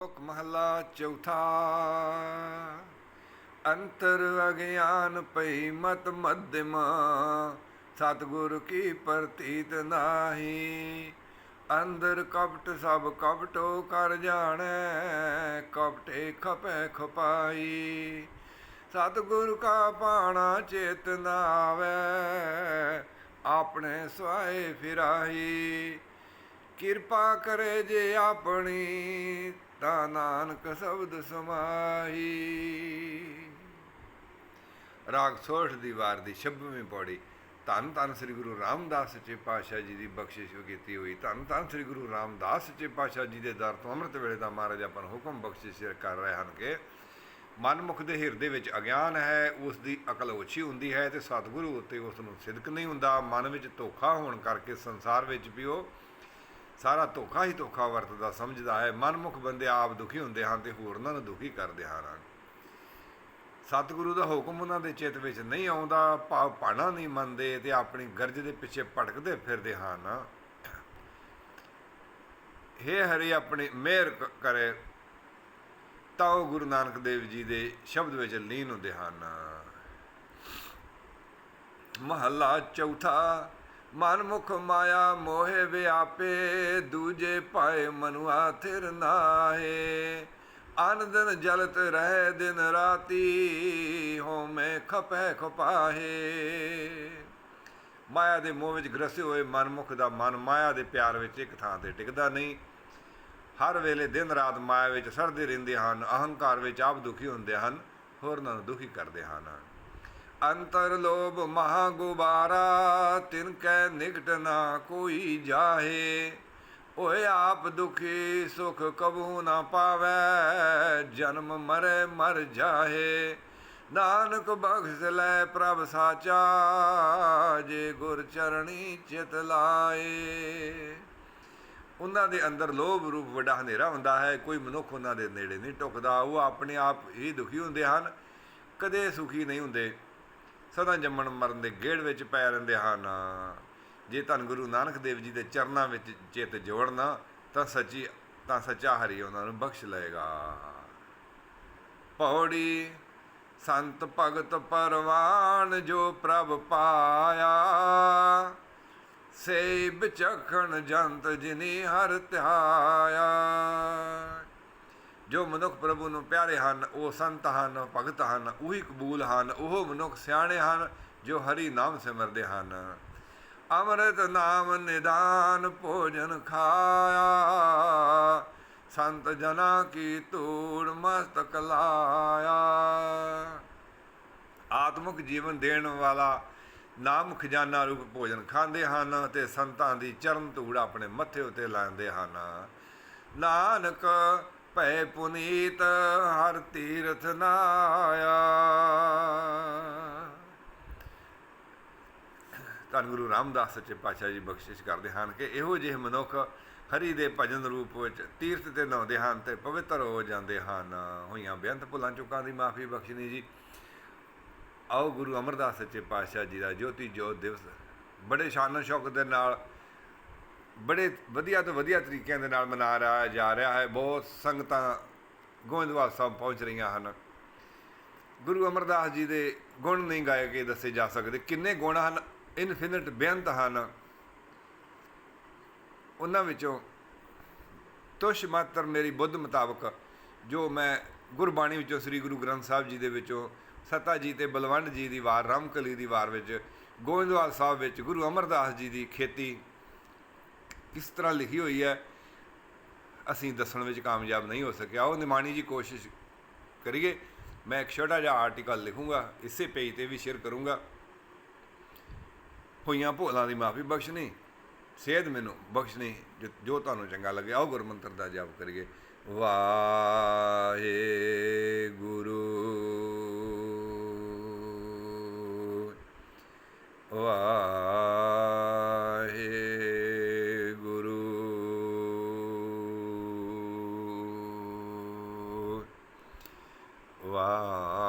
ਲੋਕ ਮਹਲਾ ਚੌਥਾ। ਅੰਤਰ ਅਗਿਆਨ ਪਈ ਮਤ ਮਧਿਮਾ, ਸਤਿਗੁਰ ਕੀ ਪ੍ਰਤੀਤ ਨਾਹੀ। ਅੰਦਰ ਕਪਟ ਸਭ ਕਪਟੋ ਕਰ ਜਾਣੈ, ਕਪਟੇ ਖਪੈ ਖਪਾਈ। ਸਤਿਗੁਰ ਕਾ ਪਾਣਾ ਚੇਤਨਾ ਨਾ ਆਪਣੇ ਸਵਾਏ ਫਿਰਾਈ ਕਿਰਪਾ ਕਰੇ ਜੇ ਆਪਣੀ ਤਾਂ ਨਾਨਕ ਸ਼ਬਦ ਸਮਾਹੀ। ਰਾਗ ਸੋਠ ਦੀ ਵਾਰ ਦੀ 26ਵੀਂ ਪੌੜੀ। ਧੰਨ ਧੰਨ ਸ੍ਰੀ ਗੁਰੂ ਰਾਮਦਾਸ ਸੱਚੇ ਪਾਤਸ਼ਾਹ ਜੀ ਦੀ ਬਖਸ਼ਿਸ਼ ਕੀਤੀ ਹੋਈ। ਧੰਨ ਧੰਨ ਸ੍ਰੀ ਗੁਰੂ ਰਾਮਦਾਸ ਸੱਚੇ ਪਾਤਸ਼ਾਹ ਜੀ ਦੇ ਦਰ ਤੋਂ ਅੰਮ੍ਰਿਤ ਵੇਲੇ ਦਾ ਮਹਾਰਾਜ ਆਪਾਂ ਨੂੰ ਹੁਕਮ ਬਖਸ਼ਿਸ਼ ਕਰ ਰਹੇ ਹਨ ਕਿ ਮਨਮੁਖ ਦੇ ਹਿਰਦੇ ਵਿੱਚ ਅਗਿਆਨ ਹੈ, ਉਸ ਦੀ ਅਕਲ ਓਛੀ ਹੁੰਦੀ ਹੈ ਤੇ ਸਤਿਗੁਰੂ ਉੱਤੇ ਉਸ ਨੂੰ ਸਿਦਕ ਨਹੀਂ ਹੁੰਦਾ। ਮਨ ਵਿੱਚ ਧੋਖਾ ਹੋਣ ਕਰਕੇ ਸੰਸਾਰ ਵਿੱਚ ਵੀ ਉਹ ਸਾਰਾ ਧੋਖਾ ਹੀ ਧੋਖਾ ਵਰਤਦਾ, ਸਮਝਦਾ ਹੈ, ਮਨਮੁਖ ਬੰਦੇ ਆਪ ਦੁਖੀ ਹੁੰਦੇ ਹਨ ਤੇ ਹੋਰਨਾਂ ਨੂੰ ਦੁਖੀ ਕਰਦੇ ਹਨ। ਸਤਿਗੁਰੂ ਦਾ ਹੁਕਮ ਉਹਨਾਂ ਦੇ ਚਿੱਤ ਵਿੱਚ ਨਹੀਂ ਆਉਂਦਾ, ਭਾਵ ਪਾਣਾ ਨਹੀਂ ਮੰਨਦੇ ਤੇ ਆਪਣੀ ਗਰਜ ਦੇ ਪਿੱਛੇ ਭਟਕਦੇ ਫਿਰਦੇ ਹਨ। ਹੇ ਹਰੀ, ਆਪਣੀ ਮਿਹਰ ਕਰੇ। ਤਾਂ ਉਹ ਗੁਰੂ ਨਾਨਕ ਦੇਵ ਜੀ ਦੇ ਸ਼ਬਦ ਵਿੱਚ ਲੀਨ ਹੁੰਦੇ ਹਨ। ਮਹੱਲਾ ਚੌਥਾ ਮਨ ਮੁਖ ਮਾਇਆ ਮੋਹਿ ਵਿਆਪੇ, ਦੂਜੇ ਪਾਏ ਮਨੁਆ ਥਿਰ ਨਾਹੇ। ਅਨ ਦਿਨ ਜਲਤ ਰਹਿ ਦਿਨ ਰਾਤੀ ਹੋਮੇ ਖਪੈ ਖਪਾਹੇ। ਮਾਇਆ ਦੇ ਮੋਹ ਵਿੱਚ ਗ੍ਰਸੇ ਹੋਏ ਮਨਮੁਖ ਦਾ ਮਨ ਮਾਇਆ ਦੇ ਪਿਆਰ ਵਿੱਚ ਇੱਕ ਥਾਂ ਤੇ ਟਿਕਦਾ ਨਹੀਂ। ਹਰ ਵੇਲੇ ਦਿਨ ਰਾਤ ਮਾਇਆ ਵਿੱਚ ਸਰਦੇ ਰਹਿੰਦੇ ਹਨ, ਅਹੰਕਾਰ ਵਿੱਚ ਆਪ ਦੁਖੀ ਹੁੰਦੇ ਹਨ ਹੋਰਨਾਂ ਨੂੰ ਦੁਖੀ ਕਰਦੇ ਹਨ। ਅੰਤਰ ਲੋਭ ਮਹਾ ਗੁਬਾਰਾ, ਤਿਨ ਕੈ ਨਿਕਟ ਨਾ ਕੋਈ ਜਾਹੇ। ਓਏ ਆਪ ਦੁਖੀ, ਸੁਖ ਕਬੂ ਨਾ ਪਾਵੈ, ਜਨਮ ਮਰੇ ਮਰ ਜਾਹੇ। ਨਾਨਕ ਬਖਸ਼ ਲੈ ਪ੍ਰਭ ਸਾਚਾ, ਜੇ ਗੁਰ ਚਰਣੀ ਚਿਤ ਲਾਏ। ਉਹਨਾਂ ਦੇ ਅੰਦਰ ਲੋਭ ਰੂਪ ਵੱਡਾ ਹਨੇਰਾ ਹੁੰਦਾ ਹੈ, ਕੋਈ ਮਨੁੱਖ ਉਹਨਾਂ ਦੇ ਨੇੜੇ ਨਹੀਂ ਟੁਕਦਾ। ਉਹ ਆਪਣੇ ਆਪ ਹੀ ਦੁਖੀ ਹੁੰਦੇ ਹਨ, ਕਦੇ ਸੁਖੀ ਨਹੀਂ ਹੁੰਦੇ। ਸਦਾ ਜੰਮਣ ਮਰਨ ਦੇ ਗੇੜ ਵਿੱਚ ਪੈ ਰਹਿੰਦੇ ਹਨ। ਜੇ ਧੰਨ ਗੁਰੂ ਨਾਨਕ ਦੇਵ ਜੀ ਦੇ ਚਰਨਾਂ ਵਿੱਚ ਚਿੱਤ ਜੋੜਨਾ, ਤਾਂ ਸੱਚੀ, ਤਾਂ ਸੱਚਾ ਹਰੀ ਉਹਨਾਂ ਨੂੰ ਬਖਸ਼ ਲਏਗਾ। ਪੌੜੀ ਸੰਤ ਭਗਤ ਪਰਵਾਨ ਜੋ ਪ੍ਰਭ ਪਾਇਆ ਸੇ ਵਿਚਖਣ ਜੰਤ ਜਿਨੀ ਹਰ ਧਿਆਇਆ ਜੋ ਮਨੁੱਖ ਪ੍ਰਭੂ ਨੂੰ ਪਿਆਰੇ ਹਨ, ਉਹ ਸੰਤ ਹਨ, ਭਗਤ ਹਨ, ਉਹੀ ਕਬੂਲ ਹਨ, ਉਹ ਮਨੁੱਖ ਸਿਆਣੇ ਹਨ, ਜੋ ਹਰੀ ਨਾਮ ਸਿਮਰਦੇ ਹਨ। ਅੰਮ੍ਰਿਤ ਨਾਮ ਨਿਦਾਨ ਭੋਜਨ ਖਾਇਆ, ਸੰਤ ਜਨਾ ਕੀ ਧੂੜ ਮਸਤਕ ਲਾਇਆ। ਆਤਮਿਕ ਜੀਵਨ ਦੇਣ ਵਾਲਾ ਨਾਮ ਖਜ਼ਾਨਾ ਰੂਪ ਭੋਜਨ ਖਾਂਦੇ ਹਨ ਤੇ ਸੰਤਾਂ ਦੀ ਚਰਨ ਧੂੜ ਆਪਣੇ ਮੱਥੇ ਉਤੇ ਲਾਉਂਦੇ ਹਨ। ਨਾਨਕ ਭੈ ਪੁਨੀਤ ਹਰ ਤੀਰਥ ਨਾਇਆ ਧੰਨ ਗੁਰੂ ਰਾਮਦਾਸ ਸੱਚੇ ਪਾਤਸ਼ਾਹ ਜੀ ਬਖਸ਼ਿਸ਼ ਕਰਦੇ ਹਨ ਕਿ ਇਹੋ ਜਿਹੇ ਮਨੁੱਖ ਹਰੀ ਦੇ ਭਜਨ ਰੂਪ ਵਿੱਚ ਤੀਰਥ ਤੇ ਨਹਾਉਂਦੇ ਹਨ ਤੇ ਪਵਿੱਤਰ ਹੋ ਜਾਂਦੇ ਹਨ। ਹੋਈਆਂ ਬੇਅੰਤ ਭੁੱਲਾਂ ਚੁੱਕਾਂ ਦੀ ਮਾਫੀ ਬਖਸ਼ਣੀ ਜੀ। ਆਓ ਗੁਰੂ ਅਮਰਦਾਸ ਸੱਚੇ ਪਾਤਸ਼ਾਹ ਜੀ ਦਾ ਜੋਤੀ ਜੋਤ ਦਿਵਸ ਬੜੇ ਸ਼ਾਨੋ ਸ਼ੌਕ ਦੇ ਨਾਲ ਬੜੇ ਵਧੀਆ ਤੋਂ ਵਧੀਆ ਤਰੀਕਿਆਂ ਦੇ ਨਾਲ ਮਨਾ ਰਿਹਾ, ਜਾ ਰਿਹਾ ਹੈ। ਬਹੁਤ ਸੰਗਤਾਂ ਗੋਇੰਦਵਾਲ ਸਾਹਿਬ ਪਹੁੰਚ ਰਹੀਆਂ ਹਨ। ਗੁਰੂ ਅਮਰਦਾਸ ਜੀ ਦੇ ਗੁਣ ਨਹੀਂ ਗਾਏ ਕੇ ਦੱਸੇ ਜਾ ਸਕਦੇ। ਕਿੰਨੇ ਗੁਣ ਹਨ ਇਨਫਿਨਿਟ ਬੇਅੰਤ ਹਨ। ਉਹਨਾਂ ਵਿੱਚੋਂ ਤੁਸ਼ ਮਾਤਰ ਮੇਰੀ ਬੁੱਧ ਮੁਤਾਬਕ ਜੋ ਮੈਂ ਗੁਰਬਾਣੀ ਵਿੱਚੋਂ ਸ੍ਰੀ ਗੁਰੂ ਗ੍ਰੰਥ ਸਾਹਿਬ ਜੀ ਦੇ ਵਿੱਚੋਂ ਸਤਾ ਜੀ ਤੇ ਬਲਵੰਡ ਜੀ ਦੀ ਵਾਰ, ਰਾਮਕਲੀ ਦੀ ਵਾਰ ਵਿੱਚ ਗੋਇੰਦਵਾਲ ਸਾਹਿਬ ਵਿੱਚ ਗੁਰੂ ਅਮਰਦਾਸ ਜੀ ਦੀ ਖੇਤੀ ਕਿਸ ਤਰ੍ਹਾਂ ਲਿਖੀ ਹੋਈ ਹੈ, ਅਸੀਂ ਦੱਸਣ ਵਿੱਚ ਕਾਮਯਾਬ ਨਹੀਂ ਹੋ ਸਕਿਆ। ਉਹ ਨਿਮਾਣੀ ਜੀ ਕੋਸ਼ਿਸ਼ ਕਰੀਏ, ਮੈਂ ਇੱਕ ਛੋਟਾ ਜਿਹਾ ਆਰਟੀਕਲ ਲਿਖੂੰਗਾ, ਇਸੇ ਪੇਜ ਤੇ ਵੀ ਸ਼ੇਅਰ ਕਰੂੰਗਾ। ਹੋਈਆਂ ਭੁੱਲਾਂ ਦੀ ਮਾਫੀ ਬਖਸ਼ਣੀ ਸੇਧ ਮੈਨੂੰ ਬਖਸ਼ਣੀ, ਜੋ- ਜੋ ਤੁਹਾਨੂੰ ਚੰਗਾ ਲੱਗੇ ਆਓ ਗੁਰਮੰਤਰ ਦਾ ਜਾਪ ਕਰੀਏ। ਵਾਹਿਗੁਰੂ। 와.